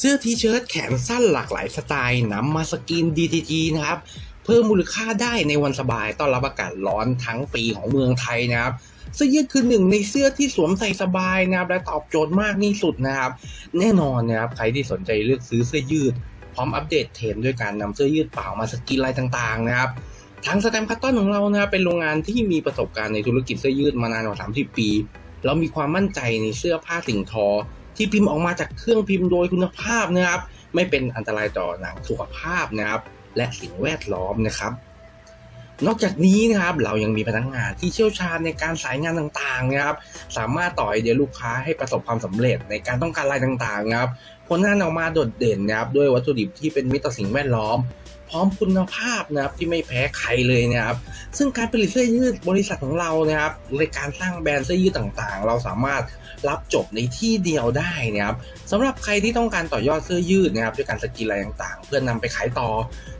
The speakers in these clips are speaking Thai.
เสื้อทีเชิ้ตแขนสั้นหลากหลายสไตล์นำมาสกรีน DTG นะครับ เพิ่มมูลค่าได้ในวันสบายต้อนรับอากาศร้อนทั้งปีของเมืองไทยนะครับเสื้อยืดคือหนึ่งในเสื้อที่สวมใส่สบายนะครับและตอบโจทย์มากที่สุดนะครับ แน่นอนนะครับใครที่สนใจเลือกซื้อเสื้อยืด พร้อมอัปเดตเทรนด์ด้วยการนำเสื้อยืดเปล่ามาสกรีนลายต่างๆนะครับทางสแตมป์คัตตอนของเรานะครับเป็นโรงงานที่มีประสบการณ์ในธุรกิจเสื้อยืดมานานกว่า 30 ปี เรามีความมั่นใจในเสื้อผ้าสิ่งทอ ที่พิมพ์ออกมาจากเครื่องพิมพ์โดยคุณภาพนะครับ ไม่เป็นอันตรายต่อหนังสุขภาพนะครับ และสิ่งแวดล้อมนะครับ นอกจากนี้นะครับเรายังมีพนักงานที่เชี่ยวชาญในการสายงานต่างๆนะครับ สามารถต่อไอเดียลูกค้าให้ประสบความสำเร็จในการต้องการลายต่างๆนะครับ ผลงานออกมาโดดเด่นนะครับด้วยวัตถุดิบที่เป็นมิตรต่อสิ่งแวดล้อม พร้อมคุณภาพนะครับที่ไม่แพ้ใครเลยนะครับ ซึ่งการผลิตเสื้อยืดบริษัทของเรานะครับในการสร้างแบรนด์เสื้อยืดต่างๆ เราสามารถรับจบในที่เดียวได้นะครับสำหรับใครที่ต้องการต่อยอดเสื้อยืดนะครับด้วยการสกรีนลายต่างๆ เพื่อนำไปขายต่อ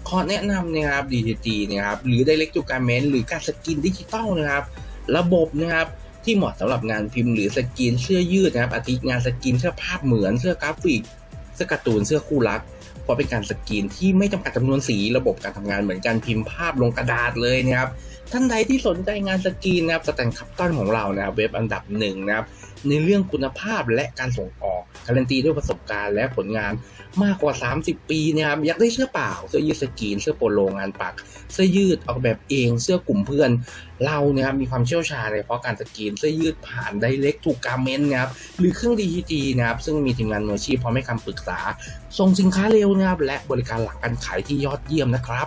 ขอแนะนำนะครับ DTG นะครับหรือ Direct to Garment หรือการสกรีนดิจิตอลนะครับ ระบบนะครับที่เหมาะสำหรับงานพิมพ์หรือสกรีนเสื้อยืดนะครับอาทิงานสกรีนเสื้อภาพเหมือนเสื้อกราฟิก เสื้อการ์ตูนเสื้อคู่รักเพราะเป็นการสกรีนที่ไม่จำกัดจำนวนสีระบบการทำงานเหมือนการพิมพ์ภาพลงกระดาษเลยนะครับท่านใดที่สนใจงานสกรีนนะครับสแตนคัพตันของเรานะครับเว็บอันดับหนึ่งนะครับในเรื่องคุณภาพและการส่งออ การันตีด้วยประสบการณ์และผลงานมากกว่า 30 ปีนะครับอยากได้เสื้อเปล่าเสื้อยืดสกรีนเสื้อโปโลงานปัก เสื้อยืดออกแบบเองเสื้อกลุ่มเพื่อน เราเนี่ยครับมีความเชี่ยวชาญในเฉพาะการสกรีนเสื้อยืดผ่านไดเ c กถูกการเมนนะครับหรือเครื่อง DTG นะครับซึ่งมีทีมงานมืออาชีพพร้อมให้คำปรึกษา ส่งสินค้าเร็วนะครับและบริการหลังการขายที่ยอดเยี่ยมนะครับ